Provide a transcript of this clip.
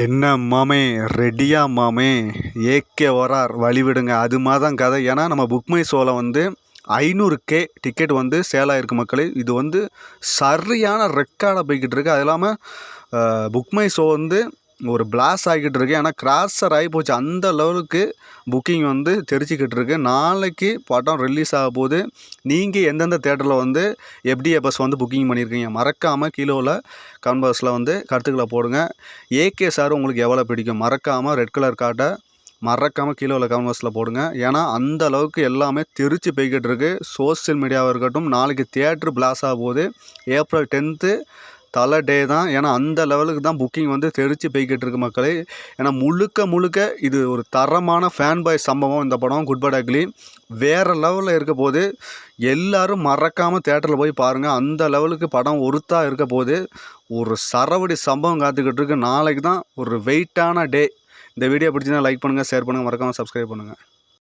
என்ன மாமே ரெடியா மாமே? ஏகே வரார் வழிவிடுங்க. அது மாதிரி தான் கதை. ஏன்னா நம்ம புக்மை ஷோவில் வந்து ஐநூறு கே டிக்கெட் வந்து சேல் ஆகிருக்கு மக்களே. இது வந்து சரியான ரெக்கார்டாக போய்கிட்டு இருக்குது அது இல்லாமல் புக்மை ஷோ வந்து ஒரு பிளாஸ் ஆகிக்கிட்டு இருக்கு. ஏன்னா கிராஸர் ஆகி போச்சு. அந்த லெவலுக்கு புக்கிங் வந்து தெரிச்சிக்கிட்டு இருக்கு. நாளைக்கு படம் ரிலீஸ் ஆக போது நீங்கள் எந்தெந்த தேட்டரில் வந்து எஃப்டிஏ பஸ் வந்து புக்கிங் பண்ணியிருக்கீங்க மறக்காமல் கிலோவில் கன்வர்ஸில் வந்து கருத்துக்களை போடுங்க. ஏகே சார் உங்களுக்கு எவ்வளோ பிடிக்கும்? மறக்காமல் ரெட் கலர் காட்டை மறக்காமல் கீழே உள்ள கமெண்ட்ஸில் போடுங்க. ஏன்னா அந்த அளவுக்கு எல்லாமே தெரிச்சு போய்கிட்டு இருக்குது சோஷியல் மீடியாவாக இருக்கட்டும் நாளைக்கு தியேட்ரு பிளாஸ் ஆகும் போது ஏப்ரல் டென்த்து தலை டே தான். ஏன்னா அந்த லெவலுக்கு தான் புக்கிங் வந்து தெரிச்சு போய்கிட்டு இருக்கு மக்களே. ஏன்னா முழுக்க முழுக்க இது ஒரு தரமான ஃபேன் பாய் சம்பவம் இந்த படம். குட் பட் அக்லி வேறு லெவலில் இருக்க போது எல்லோரும் மறக்காமல் தேட்டரில் போய் பாருங்கள் அந்த லெவலுக்கு படம் ஒருத்தா இருக்க போது ஒரு சரவடி சம்பவம் காத்துக்கிட்டு இருக்கு. நாளைக்கு தான் ஒரு வெயிட்டான டே இந்த வீடியோ பிடிச்சிருந்தா லைக் பண்ணுங்கள் ஷேர் பண்ணுங்கள் மறக்காமல் சப்ஸ்கிரைப் பண்ணுங்கள்